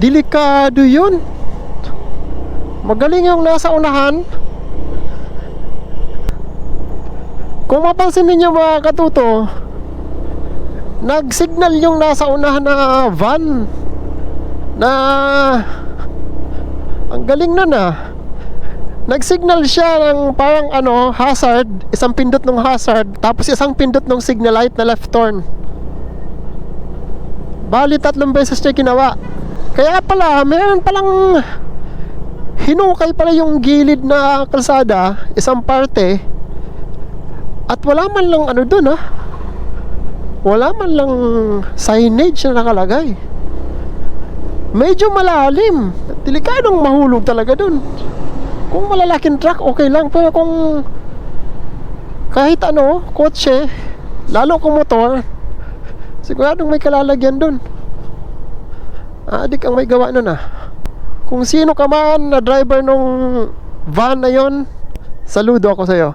Delikado yun. Magaling yung nasa unahan. Kung mapansin ninyo mga katuto, nag-signal yung nasa unahan na van na ang galing nun ah. Nag-signal siya ng parang ano, hazard, isang pindot ng hazard, tapos isang pindot ng signal light na left turn. Bali tatlong beses niya ginawa. Kaya pala, meron palang hinukay pala yung gilid na kalsada, isang parte, at wala man lang ano dun ha. Wala man lang signage na nakalagay. Medyo malalim. Delikadong mahulog talaga dun. Kung malalaking truck, okay lang. Pero kung kahit ano, kotse, lalo kung motor, siguradong may kalalagyan dun. Adik ang may gawa nun ah. Kung sino ka man na driver nung van na yon, saludo ako sa'yo.